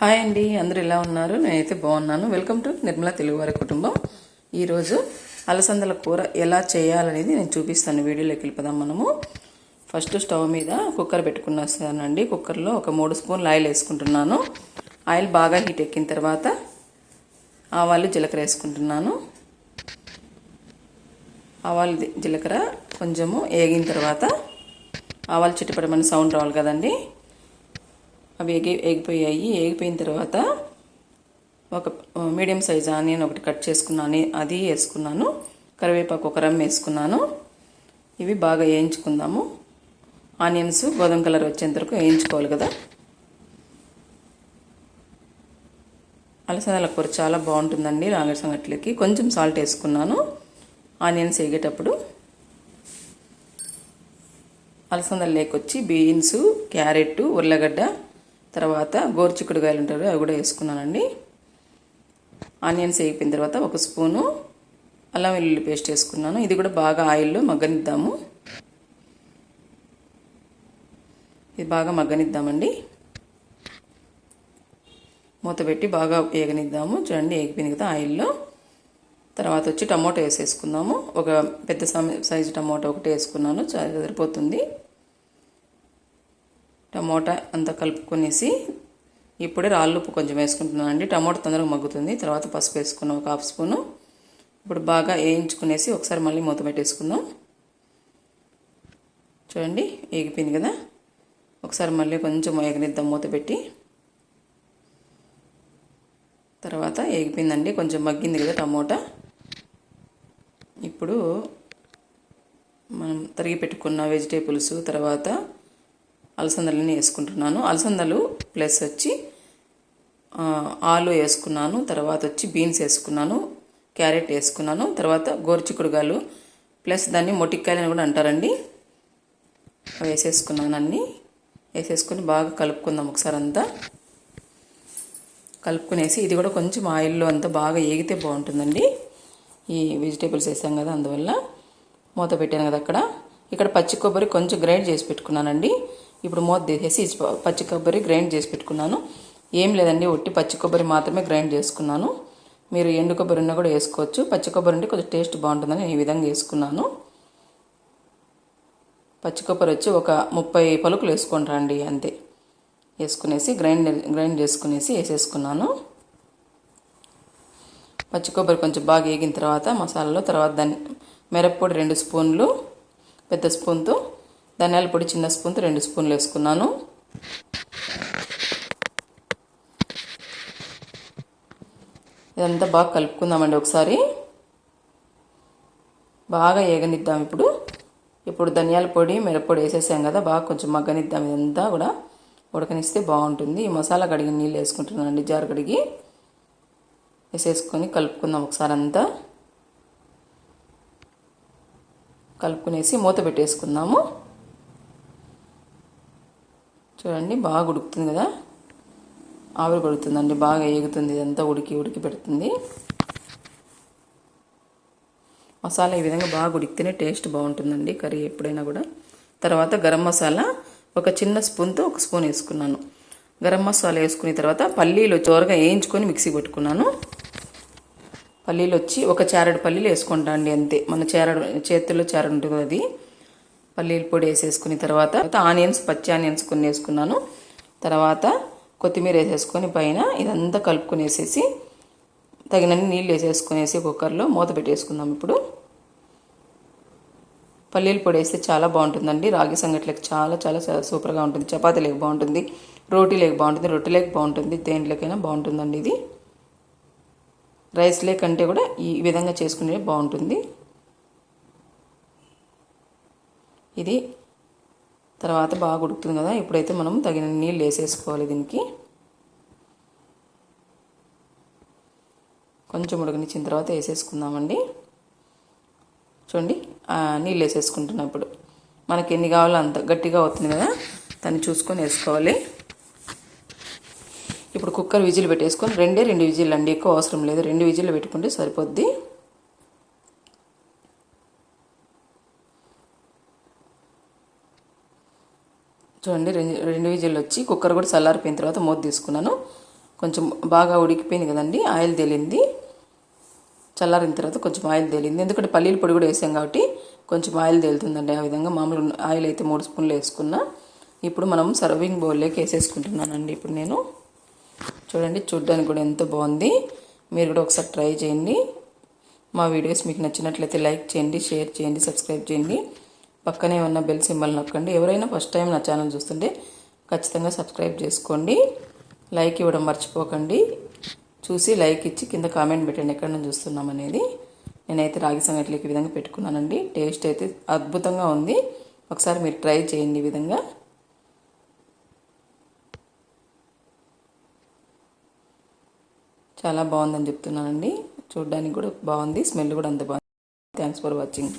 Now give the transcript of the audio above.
Hi అండి అందరు ఎలా ఉన్నారు? నేనైతే బాగున్నాను. వెల్కమ్ టు నిర్మలా తెలుగువారి కుటుంబం. ఈరోజు అలసందల కూర ఎలా చేయాలనేది నేను చూపిస్తాను. వీడియోలోకి వెళ్ళిపోదాం మనము. ఫస్ట్ స్టవ్ మీద కుక్కర్ పెట్టుకున్నానండి. కుక్కర్లో ఒక మూడు స్పూన్లు ఆయిల్ వేసుకుంటున్నాను. ఆయిల్ బాగా హీట్ ఎక్కిన తర్వాత ఆవాలు జీలకర్ర వేసుకుంటున్నాను. ఆవాలు జీలకర్ర కొంచెము వేగిన తర్వాత ఆవాలు చిట్టుపడమని సౌండ్ రావాలి కదండి. అవి ఎగి ఎగిపోయాయి ఎగిపోయిన తర్వాత ఒక మీడియం సైజ్ ఆనియన్ ఒకటి కట్ చేసుకున్నాను. అది వేసుకున్నాను. కరివేపాకు ఒక రమ్ వేసుకున్నాను. ఇవి బాగా వేయించుకుందాము. ఆనియన్స్ గోధుమ కలర్ వచ్చేంత వరకు వేయించుకోవాలి కదా. అలసందల కూర చాలా బాగుంటుందండి. రాగడి సంగట్లకి కొంచెం సాల్ట్ వేసుకున్నాను. ఆనియన్స్ వేగేటప్పుడు అలసందలు లేకొచ్చి బీన్స్ క్యారెట్ ఉర్లగడ్డ తర్వాత గోరుచిక్కుడుకాయలు ఉంటారు అవి కూడా వేసుకున్నానండి. ఆనియన్స్ వేగిపోయిన తర్వాత ఒక స్పూను అల్లం వెల్లుల్లి పేస్ట్ వేసుకున్నాను. ఇది కూడా బాగా ఆయిల్లో మగ్గనిద్దాము. ఇది బాగా మగ్గనిద్దామండి. మూత పెట్టి బాగా వేగనిద్దాము. చూడండి వేగిపోయింది కదా ఆయిల్లో. తర్వాత వచ్చి టమాటో వేసేసుకుందాము. ఒక పెద్ద సైజు టమాటో ఒకటి వేసుకున్నాను సరిపోతుంది. టమోటా అంతా కలుపుకొనేసి ఇప్పుడే రాళ్ళుప్పు కొంచెం వేసుకుంటున్నాను అండి టమాటో తొందరగా మగ్గుతుంది. తర్వాత పసుపు వేసుకున్నాం ఒక హాఫ్ స్పూను. ఇప్పుడు బాగా వేయించుకునేసి ఒకసారి మళ్ళీ మూత పెట్టేసుకుందాం. చూడండి వేగిపోయింది కదా? ఒకసారి మళ్ళీ కొంచెం వేగనిద్దాం మూత పెట్టి. తర్వాత వేగిపోయిందండి కొంచెం మగ్గింది కదా టమోటా. ఇప్పుడు మనం తరిగి పెట్టుకున్న వెజిటేబుల్స్ తర్వాత అలసందలని వేసుకుంటున్నాను. అలసందలు ప్లస్ వచ్చి ఆలు వేసుకున్నాను తర్వాత వచ్చి బీన్స్ వేసుకున్నాను క్యారెట్ వేసుకున్నాను తర్వాత గోరుచిక్కుడుగాలు ప్లస్ దాన్ని మొటిక్కాయలని కూడా అంటారండి. వేసేసుకున్నాను అన్నీ. వేసేసుకొని బాగా కలుపుకుందాం ఒకసారి అంతా. కలుపుకునేసి ఇది కూడా కొంచెం ఆయిల్లో అంతా బాగా ఏగితే బాగుంటుందండి. ఈ వెజిటేబుల్స్ వేసాం కదా అందువల్ల మూత పెట్టాను కదా అక్కడ. ఇక్కడ పచ్చి కొబ్బరి కొంచెం గ్రైండ్ చేసి పెట్టుకున్నానండి. ఇప్పుడు మూత తీసేసి పచ్చి కొబ్బరి గ్రైండ్ చేసి పెట్టుకున్నాను. ఏం లేదండి ఒట్టి పచ్చి కొబ్బరి మాత్రమే గ్రైండ్ చేసుకున్నాను. మీరు ఎండు కొబ్బరి ఉన్నా కూడా వేసుకోవచ్చు. పచ్చి కొబ్బరి ఉంటే కొంచెం టేస్ట్ బాగుంటుందని ఈ విధంగా వేసుకున్నాను. పచ్చి కొబ్బరి వచ్చి ఒక ముప్పై పలుకులు వేసుకుంటారండి అంతే. వేసుకునేసి గ్రైండ్ గ్రైండ్ చేసుకునేసి వేసేసుకున్నాను. పచ్చి కొబ్బరి కొంచెం బాగా వేగిన తర్వాత మసాలాలో తర్వాత దాన్ని మిరప్పొడి రెండు స్పూన్లు పెద్ద స్పూన్తో ధనియాల పొడి చిన్న స్పూన్తో రెండు స్పూన్లు వేసుకున్నాను. ఇదంతా బాగా కలుపుకుందామండి ఒకసారి. బాగా ఏగనిద్దాం ఇప్పుడు. ఇప్పుడు ధనియాల పొడి మిరప్పొడి వేసేసాం కదా బాగా కొంచెం మగ్గనిద్దాం ఇదంతా కూడా. ఉడకనిస్తే బాగుంటుంది. ఈ మసాలా కడిగిన నీళ్ళు వేసుకుంటున్నానండి జారు కడిగి. వేసేసుకొని కలుపుకుందాం ఒకసారి అంతా. కలుపుకునేసి మూత పెట్టేసుకుందాము. చూడండి బాగా ఉడుకుతుంది కదా? ఆవిరి కొడుతుందండి బాగా ఎగుతుంది ఇదంతా ఉడికి ఉడికి పెడుతుంది. మసాలా ఈ విధంగా బాగా ఉడికితేనే టేస్ట్ బాగుంటుందండి కర్రీ ఎప్పుడైనా కూడా. తర్వాత గరం మసాలా ఒక చిన్న స్పూన్తో ఒక స్పూన్ వేసుకున్నాను. గరం మసాలా వేసుకున్న తర్వాత పల్లీలు చోరగా వేయించుకొని మిక్సీ పెట్టుకున్నాను. పల్లీలు వచ్చి ఒక చారడు పల్లీలు వేసుకుంటా అండి అంతే. మన చారడు చేతుల్లో చారడు ఉంటుంది అది. పల్లీల పొడి వేసేసుకుని తర్వాత ఆనియన్స్ పచ్చి ఆనియన్స్ కొన్ని వేసుకున్నాను. తర్వాత కొత్తిమీర వేసేసుకొని పైన ఇదంతా కలుపుకొని వేసేసి తగినన్ని నీళ్ళు వేసేసుకునేసి కుక్కర్లో మూత పెట్టేసుకుందాం ఇప్పుడు. పల్లీల పొడి వేస్తే చాలా బాగుంటుందండి. రాగి సంగట్లకి చాలా చాలా సూపర్గా ఉంటుంది. చపాతీలకు బాగుంటుంది. రోటీలకు బాగుంటుంది. రొట్టెలకు బాగుంటుంది. దేంట్లోకైనా బాగుంటుందండి ఇది. రైస్ కంటే కూడా ఈ విధంగా చేసుకునే బాగుంటుంది. ఇది తర్వాత బాగా ఉడుకుతుంది కదా ఇప్పుడైతే మనం తగిన నీళ్ళు వేసేసుకోవాలి దీనికి. కొంచెం ఉడకనిచ్చిన తర్వాత వేసేసుకుందామండి. చూడండి నీళ్ళు వేసేసుకుంటున్నప్పుడు మనకి ఎన్ని కావాలో అంత గట్టిగా అవుతుంది కదా దాన్ని చూసుకొని వేసుకోవాలి. ఇప్పుడు కుక్కర్ విజిల్ పెట్టేసుకొని రెండే రెండు విజిల్ అండి ఎక్కువ అవసరం లేదు. రెండు విజిల్ పెట్టుకుంటే సరిపోద్ది. చూడండి రెండు రెండు విజిల్లు వచ్చి కుక్కర్ కూడా చల్లారిపోయిన తర్వాత మూత తీసుకున్నాను. కొంచెం బాగా ఉడికిపోయింది కదండి ఆయిల్ తేలింది. చల్లారిన తర్వాత కొంచెం ఆయిల్ తేలింది. ఎందుకంటే పల్లీల పొడి కూడా వేసాం కాబట్టి కొంచెం ఆయిల్ తేలుతుందండి ఆ విధంగా. మామూలు ఆయిల్ అయితే మూడు స్పూన్లు వేసుకున్నా. ఇప్పుడు మనం సర్వింగ్ బౌల్లోకి వేసేసుకుంటున్నానండి. ఇప్పుడు నేను చూడండి చూడ్డానికి కూడా ఎంతో బాగుంది. మీరు కూడా ఒకసారి ట్రై చేయండి. మా వీడియోస్ మీకు నచ్చినట్లయితే లైక్ చేయండి షేర్ చేయండి సబ్స్క్రైబ్ చేయండి. పక్కనే ఉన్న బెల్ సింబల్ నొక్కండి. ఎవరైనా ఫస్ట్ టైం నా ఛానల్ చూస్తుంటే ఖచ్చితంగా సబ్స్క్రైబ్ చేసుకోండి. లైక్ ఇవ్వడం మర్చిపోకండి. చూసి లైక్ ఇచ్చి కింద కామెంట్ పెట్టండి ఎక్కడ నుంచి చూస్తున్నాం అనేది. నేనైతే రాగి సంగట్లకి ఈ విధంగా పెట్టుకున్నానండి. టేస్ట్ అయితే అద్భుతంగా ఉంది. ఒకసారి మీరు ట్రై చేయండి ఈ విధంగా. చాలా బాగుందని చెప్తున్నానండి. చూడడానికి కూడా బాగుంది. స్మెల్ కూడా అంత బాగుంది. Thanks for watching